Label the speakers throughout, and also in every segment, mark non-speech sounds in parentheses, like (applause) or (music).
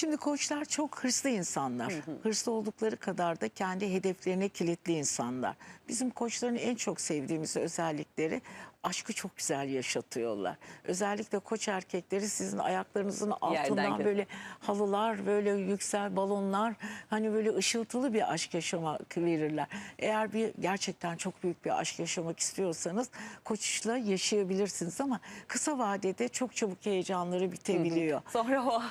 Speaker 1: Şimdi koçlar çok hırslı insanlar. Hırslı oldukları kadar da kendi hedeflerine kilitli insanlar. Bizim koçların en çok sevdiğimiz özellikleri aşkı çok güzel yaşatıyorlar. Özellikle koç erkekleri sizin ayaklarınızın altından
Speaker 2: Yerden
Speaker 1: böyle halılar, böyle yüksel balonlar, hani böyle ışıltılı bir aşk yaşamak verirler. Eğer bir gerçekten çok büyük bir aşk yaşamak istiyorsanız koçla yaşayabilirsiniz ama kısa vadede çok çabuk heyecanları bitebiliyor.
Speaker 2: Sonra o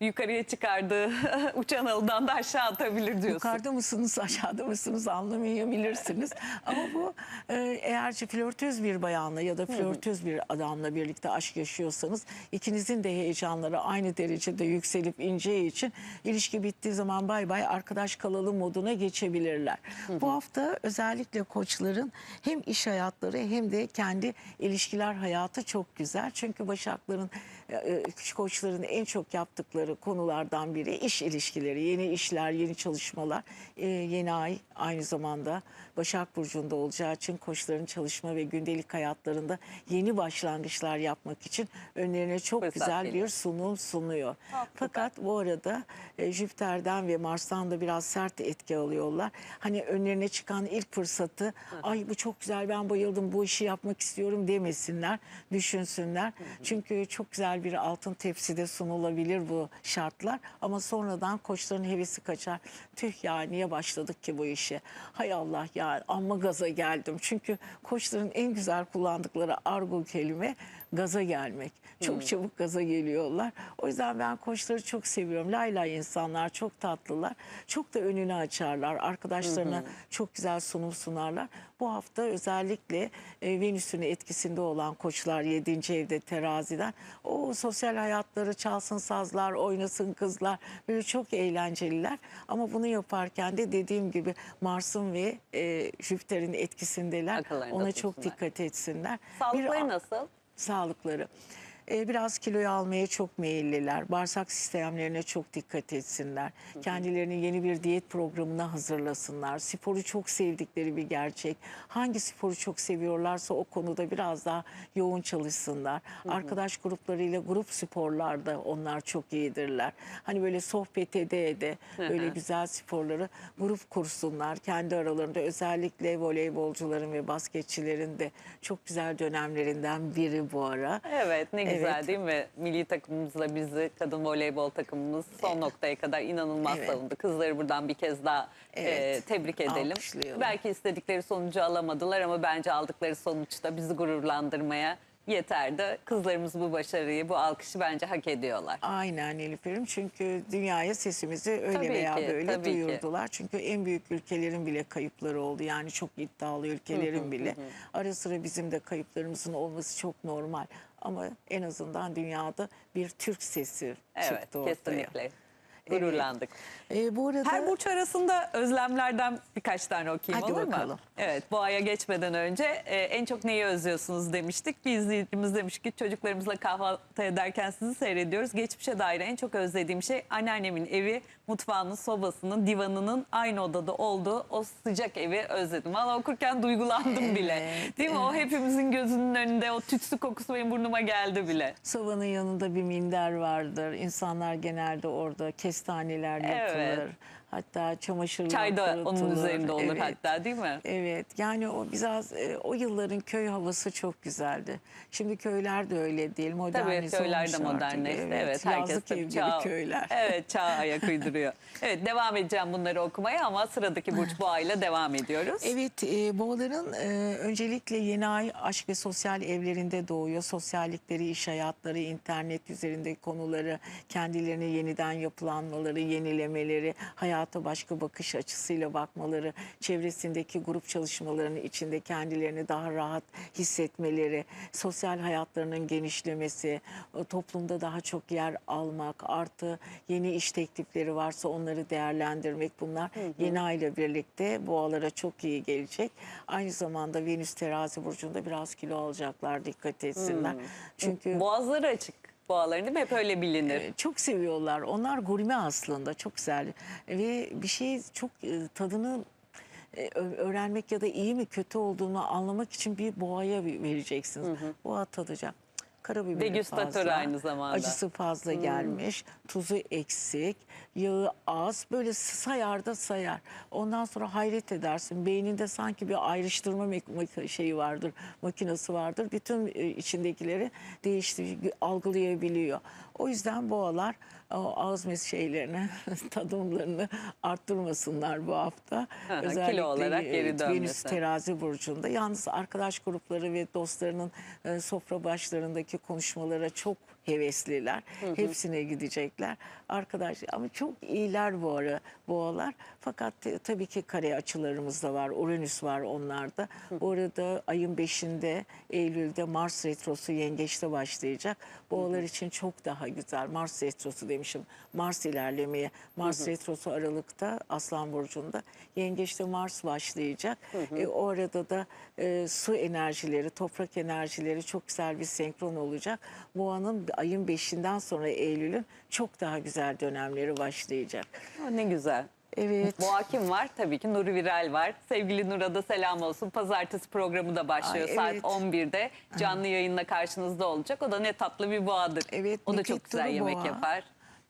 Speaker 2: yukarıya çıkardığı (laughs) uçan alıdan da aşağı atabilir diyorsun.
Speaker 1: Yukarıda mısınız aşağıda mısınız anlamayabilirsiniz. (laughs) Ama bu e, eğer flörtöz bir bayanla ya da flörtöz bir adamla birlikte aşk yaşıyorsanız ikinizin de heyecanları aynı derecede yükselip ineceği için ilişki bittiği zaman bay bay arkadaş kalalım moduna geçebilirler. Bu hafta özellikle koçların hem iş hayatları hem de kendi ilişkiler hayatı çok güzel. Çünkü başakların koçların en çok yaptıkları konulardan biri iş ilişkileri, yeni işler, yeni çalışmalar. E, yeni ay aynı zamanda Başak Burcu'nda olacağı için koçların çalışma ve gündelik hayatlarında yeni başlangıçlar yapmak için önlerine çok
Speaker 2: Fırsat
Speaker 1: güzel
Speaker 2: geliyor.
Speaker 1: bir sunum sunuyor.
Speaker 2: Ah, süper.
Speaker 1: Fakat bu arada e, Jüpiter'den ve Mars'tan da biraz sert etki alıyorlar. Hani önlerine çıkan ilk fırsatı ay bu çok güzel ben bayıldım bu işi yapmak istiyorum demesinler, düşünsünler. Çünkü çok güzel bir altın tepside sunulabilir bu şartlar ama sonradan koçların hevesi kaçar. Tüh ya niye başladık ki bu işe? Hay Allah ya amma gaza geldim. Çünkü koçların en güzel kullandıkları argo kelime gaza gelmek. Çok çabuk gaza geliyorlar. O yüzden ben koçları çok seviyorum. Lay lay insanlar, çok tatlılar. Çok da önünü açarlar. Arkadaşlarına çok güzel sunum sunarlar. Bu hafta özellikle e, Venüs'ün etkisinde olan koçlar 7. evde teraziden o sosyal hayatları çalsın sazlar, oynasın kızlar. Böyle çok eğlenceliler. Ama bunu yaparken de dediğim gibi Mars'ın ve e, Jüpiter'in etkisindeler.
Speaker 2: Akıllarında
Speaker 1: Ona çok
Speaker 2: tutsunlar.
Speaker 1: dikkat etsinler.
Speaker 2: Sağlıkları
Speaker 1: Bir-
Speaker 2: nasıl?
Speaker 1: sağlıkları. Ee, biraz kiloyu almaya çok meyilliler. Bağırsak sistemlerine çok dikkat etsinler. Kendilerini yeni bir diyet programına hazırlasınlar. Sporu çok sevdikleri bir gerçek. Hangi sporu çok seviyorlarsa o konuda biraz daha yoğun çalışsınlar. Arkadaş gruplarıyla grup sporlarda onlar çok iyidirler. Hani böyle sohbet ede ede böyle güzel sporları grup kursunlar. Kendi aralarında özellikle voleybolcuların ve basketçilerin de çok güzel dönemlerinden biri bu ara.
Speaker 2: Evet ne güzel
Speaker 1: Evet.
Speaker 2: değil mi? Milli takımımızla bizi kadın voleybol takımımız son noktaya kadar inanılmaz
Speaker 1: Evet.
Speaker 2: savundu. Kızları buradan bir kez daha
Speaker 1: Evet.
Speaker 2: e, tebrik edelim. Belki istedikleri sonucu alamadılar ama bence aldıkları sonuçta bizi gururlandırmaya yeterdi. Kızlarımız bu başarıyı, bu alkışı bence hak ediyorlar.
Speaker 1: Aynen Nilüfer'im çünkü dünyaya sesimizi öyle
Speaker 2: Tabii
Speaker 1: veya
Speaker 2: ki,
Speaker 1: böyle
Speaker 2: tabii ki.
Speaker 1: duyurdular. Çünkü en büyük ülkelerin bile kayıpları oldu. Yani çok iddialı ülkelerin bile. Ara sıra bizim de kayıplarımızın olması çok normal. Ama en azından dünyada bir Türk sesi
Speaker 2: Evet
Speaker 1: çıktı ortaya.
Speaker 2: kesinlikle. Gururlandık.
Speaker 1: Ee, bu arada
Speaker 2: Her burç arasında özlemlerden birkaç tane okuyayım
Speaker 1: Hadi
Speaker 2: olur mu?
Speaker 1: bakalım.
Speaker 2: Evet bu aya geçmeden önce e, en çok neyi özlüyorsunuz demiştik. Bir izleyicimiz demiş ki çocuklarımızla kahvaltı ederken sizi seyrediyoruz. Geçmişe dair en çok özlediğim şey anneannemin evi, mutfağının, sobasının, divanının aynı odada olduğu o sıcak evi özledim. Valla okurken duygulandım bile.
Speaker 1: Evet,
Speaker 2: Değil mi? O hepimizin gözünün önünde o tütsü kokusu benim burnuma geldi bile.
Speaker 1: Sobanın yanında bir minder vardır. İnsanlar genelde orada kestaneler yapılır.
Speaker 2: Evet.
Speaker 1: Hatta çamaşırlar
Speaker 2: Çay da onun üzerinde olur
Speaker 1: Evet.
Speaker 2: hatta değil mi?
Speaker 1: Evet yani o biraz e, o yılların köy havası çok güzeldi. Şimdi köyler de öyle değil.
Speaker 2: Tabii
Speaker 1: Modernize
Speaker 2: köyler de modernleşti. Evet, herkes
Speaker 1: yazlık
Speaker 2: tabii
Speaker 1: ev
Speaker 2: çağ-
Speaker 1: köyler.
Speaker 2: Evet (laughs) çağ ayak uyduruyor. evet devam edeceğim bunları okumaya ama sıradaki burç boğayla devam ediyoruz.
Speaker 1: Evet, e, boğaların e, öncelikle yeni ay aşk ve sosyal evlerinde doğuyor. Sosyallikleri, iş hayatları, internet üzerindeki konuları, kendilerini yeniden yapılanmaları, yenilemeleri, hayata başka bakış açısıyla bakmaları, çevresindeki grup çalışmalarının içinde kendilerini daha rahat hissetmeleri, sosyal hayatlarının genişlemesi, e, toplumda daha çok yer almak, artı yeni iş teklifleri varsa onları değerlendirmek bunlar yeni ay ile birlikte boğalara çok iyi gelecek. Aynı zamanda Venüs terazi burcunda biraz kilo alacaklar dikkat etsinler. Çünkü
Speaker 2: Boğazları açık boğaların değil mi? Hep öyle bilinir.
Speaker 1: e, çok seviyorlar. Onlar gurme aslında çok güzel ve bir şey çok e, tadını e, öğrenmek ya da iyi mi kötü olduğunu anlamak için bir boğaya ve- vereceksiniz. Boğa tadacak. Karabiberi
Speaker 2: Degüstatör
Speaker 1: fazla,
Speaker 2: aynı zamanda.
Speaker 1: acısı fazla gelmiş, tuzu eksik, yağı az. Böyle sayar da sayar. Ondan sonra hayret edersin. Beyninde sanki bir ayrıştırma şeyi vardır, makinesi vardır. Bütün e, içindekileri değiştir, algılayabiliyor. O yüzden boğalar o ağız mes şeylerini, (laughs) tadımlarını arttırmasınlar bu hafta.
Speaker 2: Hı,
Speaker 1: Özellikle
Speaker 2: kilo olarak
Speaker 1: e,
Speaker 2: geri
Speaker 1: Venüs terazi burcunda. Yalnız arkadaş grupları ve dostlarının e, sofra başlarındaki konuşmalara çok hevesliler. Hepsine gidecekler. Arkadaş ama çok iyiler bu ara boğalar. Fakat tabii ki kare açılarımız da var. Uranüs var onlarda. Bu arada ayın 5'inde Eylül'de Mars retrosu yengeçte başlayacak. Boğalar için çok daha güzel. Mars retrosu demişim. Mars ilerlemeye. Mars retrosu Aralık'ta Aslan Burcu'nda. Yengeçte Mars başlayacak. E, o arada da e, su enerjileri, toprak enerjileri çok güzel bir senkron olacak. Boğanın ayın 5'inden sonra Eylül'ün çok daha güzel dönemleri başlayacak.
Speaker 2: Ne güzel.
Speaker 1: Evet.
Speaker 2: Boğa kim var? Tabii ki Nuri Viral var. Sevgili Nur'a da selam olsun. Pazartesi programı da başlıyor.
Speaker 1: Ay,
Speaker 2: Saat
Speaker 1: evet.
Speaker 2: 11'de canlı yayınla karşınızda olacak. O da ne tatlı bir boğadır.
Speaker 1: Evet,
Speaker 2: o da çok güzel
Speaker 1: Duru
Speaker 2: yemek
Speaker 1: boğa.
Speaker 2: yapar.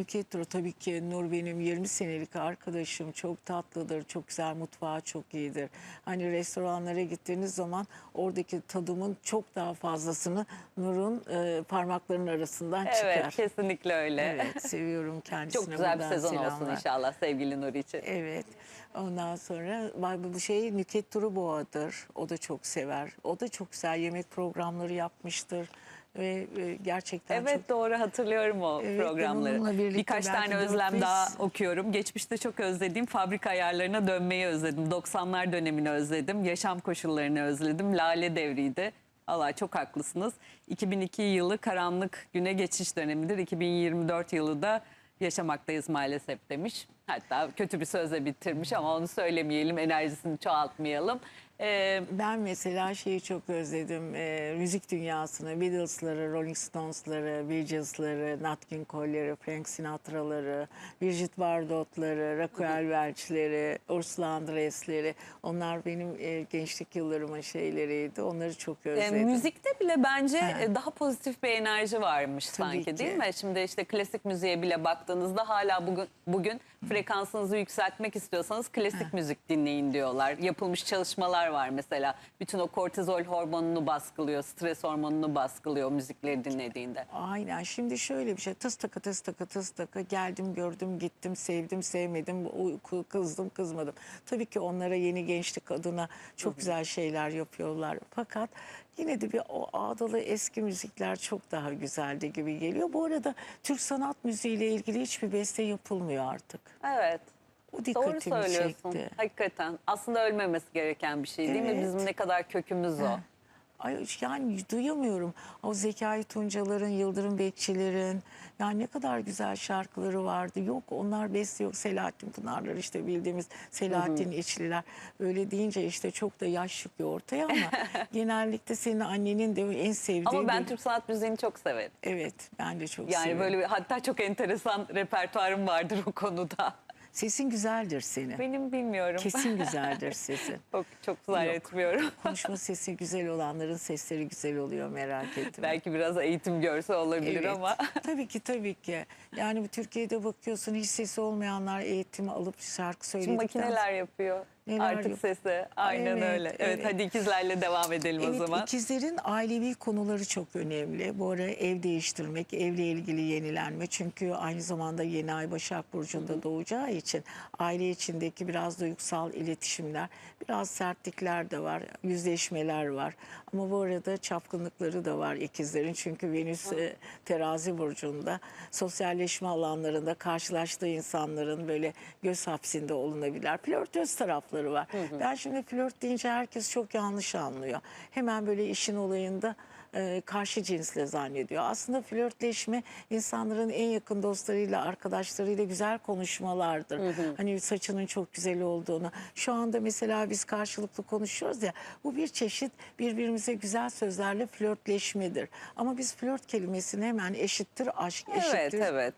Speaker 1: Nükhet Duru tabii ki Nur benim 20 senelik arkadaşım. Çok tatlıdır, çok güzel mutfağı çok iyidir. Hani restoranlara gittiğiniz zaman oradaki tadımın çok daha fazlasını Nur'un e, parmaklarının arasından
Speaker 2: Evet,
Speaker 1: çıkar.
Speaker 2: kesinlikle öyle.
Speaker 1: Evet, seviyorum kendisine.
Speaker 2: Çok güzel bir sezon olsun
Speaker 1: selamlar.
Speaker 2: inşallah sevgili Nuri için.
Speaker 1: Evet. Ondan sonra bu şey Nükhet Duru Boğa'dır. O da çok sever. O da çok güzel yemek programları yapmıştır. Ve e, gerçekten
Speaker 2: Evet
Speaker 1: çok
Speaker 2: doğru hatırlıyorum o
Speaker 1: Evet,
Speaker 2: programları. Birkaç tane özlem
Speaker 1: beş-
Speaker 2: daha okuyorum. Geçmişte çok özlediğim fabrika ayarlarına dönmeyi özledim. 90'lar dönemini özledim. Yaşam koşullarını özledim. Lale devriydi. Allah çok haklısınız. 2002 yılı karanlık güne geçiş dönemidir. 2024 yılı da yaşamaktayız maalesef demiş. Hatta kötü bir sözle bitirmiş ama onu söylemeyelim, enerjisini çoğaltmayalım. Ee,
Speaker 1: Ben mesela şeyi çok özledim. e, müzik dünyasını, Beatles'ları, Rolling Stones'ları, Bee Gees'ları, Nat King Cole'leri, Frank Sinatra'ları, Brigitte Bardot'ları, Raquel Welch'leri, Ursula Andress'leri. Onlar benim e, gençlik yıllarımın şeyleriydi. Onları çok
Speaker 2: E,
Speaker 1: özledim.
Speaker 2: müzikte bile bence e, daha pozitif bir enerji varmış sanki
Speaker 1: ki.
Speaker 2: değil mi? Şimdi işte klasik müziğe bile baktığınızda hala bugün bugün frekansınızı yükseltmek istiyorsanız klasik müzik dinleyin diyorlar. Yapılmış çalışmalar var mesela. Bütün o kortizol hormonunu baskılıyor, stres hormonunu baskılıyor müzikleri dinlediğinde.
Speaker 1: Aynen. Şimdi şöyle bir şey. Tıs taka tıs taka tıs taka geldim gördüm gittim sevdim sevmedim u- kızdım kızmadım. Tabii ki onlara yeni gençlik adına çok güzel şeyler yapıyorlar. Fakat yine de bir o ağdalı eski müzikler çok daha güzeldi gibi geliyor. Bu arada Türk sanat müziğiyle ilgili hiçbir beste yapılmıyor artık.
Speaker 2: Evet.
Speaker 1: O
Speaker 2: Doğru
Speaker 1: dikkatimi
Speaker 2: söylüyorsun.
Speaker 1: çekti.
Speaker 2: Hakikaten. Aslında ölmemesi gereken bir şey değil mi?
Speaker 1: Evet.
Speaker 2: Bizim ne kadar kökümüz o.
Speaker 1: Ay, yani duyamıyorum. O Zekai Tuncaların, Yıldırım Bekçilerin yani ne kadar güzel şarkıları vardı. Yok onlar beste yok. Selahattin Pınarlar işte bildiğimiz Selahattin İçliler. Öyle deyince işte çok da yaş çıkıyor ortaya ama (laughs) genellikle senin annenin de en sevdiği.
Speaker 2: Ama ben
Speaker 1: bir-
Speaker 2: Türk sanat müziğini çok severim.
Speaker 1: Evet ben de çok
Speaker 2: Yani
Speaker 1: seviyorum.
Speaker 2: böyle bir, hatta çok enteresan repertuarım vardır o konuda.
Speaker 1: Sesin güzeldir senin.
Speaker 2: Benim bilmiyorum.
Speaker 1: Kesin güzeldir (laughs) sesin.
Speaker 2: çok çok zannetmiyorum. (laughs)
Speaker 1: Konuşma sesi güzel olanların sesleri güzel oluyor merak etme.
Speaker 2: Belki biraz eğitim görse olabilir
Speaker 1: Evet.
Speaker 2: ama. (laughs)
Speaker 1: tabii ki tabii ki. Yani bu Türkiye'de bakıyorsun hiç sesi olmayanlar eğitimi alıp şarkı
Speaker 2: Şimdi
Speaker 1: söyledikten
Speaker 2: makineler yapıyor.
Speaker 1: Neler
Speaker 2: Artık
Speaker 1: yap-
Speaker 2: sesi. Aynen
Speaker 1: Evet,
Speaker 2: öyle. Evet,
Speaker 1: evet.
Speaker 2: hadi ikizlerle devam edelim o
Speaker 1: Evet,
Speaker 2: zaman.
Speaker 1: ikizlerin ailevi konuları çok önemli. Bu ara ev değiştirmek, evle ilgili yenilenme. Çünkü aynı zamanda yeni ay Başak Burcu'nda doğacağı için aile içindeki biraz duygusal iletişimler, biraz sertlikler de var, yüzleşmeler var. Ama bu arada çapkınlıkları da var ikizlerin. Çünkü Venüs e, terazi burcunda sosyalleşme alanlarında karşılaştığı insanların böyle göz hapsinde olunabilir. Flörtöz tarafları var. Ben şimdi flört deyince herkes çok yanlış anlıyor. Hemen böyle işin olayında e, karşı cinsle zannediyor. Aslında flörtleşme insanların en yakın dostlarıyla, arkadaşlarıyla güzel konuşmalardır. Hani saçının çok güzel olduğunu. Şu anda mesela biz karşılıklı konuşuyoruz ya. Bu bir çeşit birbirimize güzel sözlerle flörtleşmedir. Ama biz flört kelimesini hemen eşittir aşk,
Speaker 2: Evet,
Speaker 1: eşittir
Speaker 2: evet.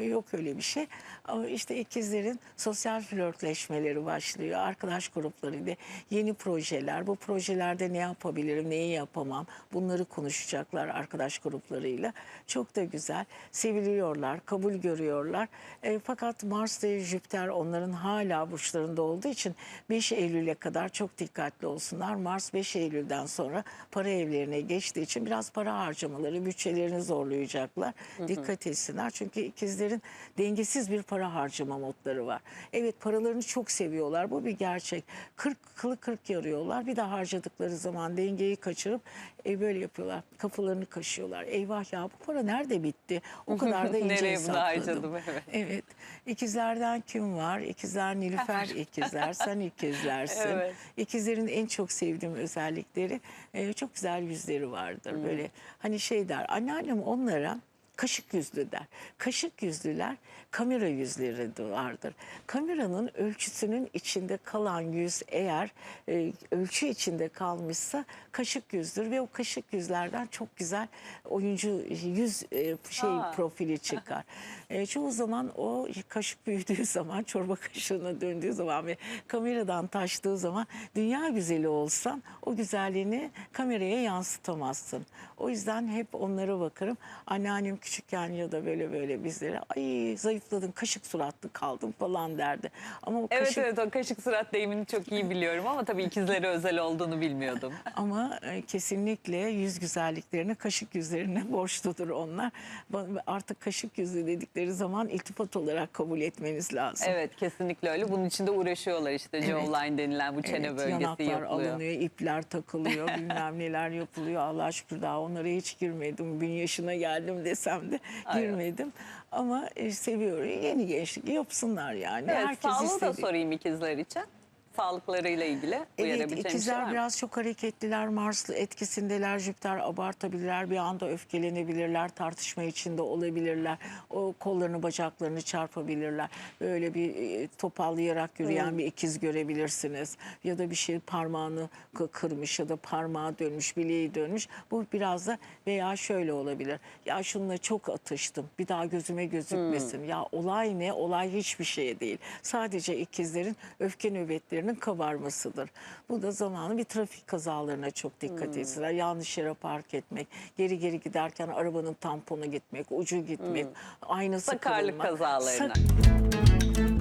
Speaker 1: Yok öyle bir şey. Ama işte ikizlerin sosyal flörtleşmeleri başlıyor. Arkadaş gruplarıyla yeni projeler. Bu projelerde ne yapabilirim, neyi yapamam. Bunları konuşacaklar arkadaş gruplarıyla. Çok da güzel. Seviliyorlar, kabul görüyorlar. E, fakat Mars ve Jüpiter onların hala burçlarında olduğu için 5 Eylül'e kadar çok dikkatli olsunlar. Mars 5 Eylül'den sonra para evlerine geçtiği için biraz para harcamaları, bütçelerini zorlayacaklar. Dikkat etsinler. Çünkü ikizlerin dengesiz bir para harcama modları var. Evet paralarını çok seviyorlar. Bu bir gerçek. 40 kılı 40 yarıyorlar. Bir de harcadıkları zaman dengeyi kaçırıp e, böyle yapıyorlar. Kafalarını kaşıyorlar. Eyvah ya bu para nerede bitti? O kadar da (laughs) ince
Speaker 2: Nereye
Speaker 1: hesapladım.
Speaker 2: evet.
Speaker 1: Evet. İkizlerden kim var? İkizler Nilüfer (laughs) ikizler. Sen ikizlersin.
Speaker 2: Evet.
Speaker 1: İkizlerin en çok sevdiğim özellikleri e, çok güzel yüzleri vardır.
Speaker 2: Hmm.
Speaker 1: Böyle hani şey der. Anneannem onlara kaşık yüzlü der. Kaşık yüzlüler kamera yüzleri de vardır. Kameranın ölçüsünün içinde kalan yüz eğer e, ölçü içinde kalmışsa kaşık yüzdür ve o kaşık yüzlerden çok güzel oyuncu yüz e, şey
Speaker 2: Aa.
Speaker 1: profili çıkar. E, çoğu zaman o kaşık büyüdüğü zaman, çorba kaşığına döndüğü zaman ve kameradan taştığı zaman dünya güzeli olsan o güzelliğini kameraya yansıtamazsın. O yüzden hep onlara bakarım. Anneannem küçükken ya da böyle böyle bizlere ay zayıfladın, kaşık suratlı kaldın falan derdi. Ama o
Speaker 2: Evet
Speaker 1: kaşık
Speaker 2: evet o kaşık surat deyimini çok iyi biliyorum ama tabii ikizlere özel olduğunu bilmiyordum. (laughs)
Speaker 1: Ama e, kesinlikle yüz güzelliklerine, kaşık yüzlerine (laughs) borçludur onlar. Artık kaşık yüzü dedikleri zaman iltifat olarak kabul etmeniz lazım.
Speaker 2: Evet kesinlikle öyle. Bunun için de uğraşıyorlar işte
Speaker 1: Evet.
Speaker 2: jawline denilen bu çene
Speaker 1: Evet,
Speaker 2: bölgesi
Speaker 1: yanaklar
Speaker 2: yapılıyor.
Speaker 1: alınıyor, ipler takılıyor, bilmem neler yapılıyor. Allah şükür daha onlara hiç girmedim. Bin yaşına geldim desem (laughs) de
Speaker 2: Aynen.
Speaker 1: girmedim. Ama e, seviyorum. Yeni gençlik yapsınlar yani.
Speaker 2: Evet,
Speaker 1: Herkes
Speaker 2: sağlığı da
Speaker 1: istediği-
Speaker 2: sorayım ikizler için. Sağlıklarıyla ilgili
Speaker 1: Evet
Speaker 2: uyarabileceğim bir şey
Speaker 1: ikizler
Speaker 2: mı?
Speaker 1: biraz çok hareketliler. Mars etkisindeler. Jüpiter abartabilirler. Bir anda öfkelenebilirler. Tartışma içinde olabilirler. O kollarını bacaklarını çarpabilirler. Böyle bir e, topallayarak yürüyen bir ikiz görebilirsiniz. Ya da bir şey parmağını kı- kırmış ya da parmağı dönmüş, bileği dönmüş. Bu biraz da veya şöyle olabilir. Ya şununla çok atıştım. Bir daha gözüme gözükmesin.
Speaker 2: Hmm.
Speaker 1: Ya olay ne? Olay hiçbir şey değil. Sadece ikizlerin öfke nöbetlerinin kabarmasıdır. Bu da zamanı bir trafik kazalarına çok dikkat
Speaker 2: Hmm.
Speaker 1: etsinler. Yanlış yere park etmek, geri geri giderken arabanın tamponu gitmek, ucu gitmek, aynası
Speaker 2: Hmm. Sakarlık
Speaker 1: kırılmak.
Speaker 2: kazalarına.
Speaker 1: Sak-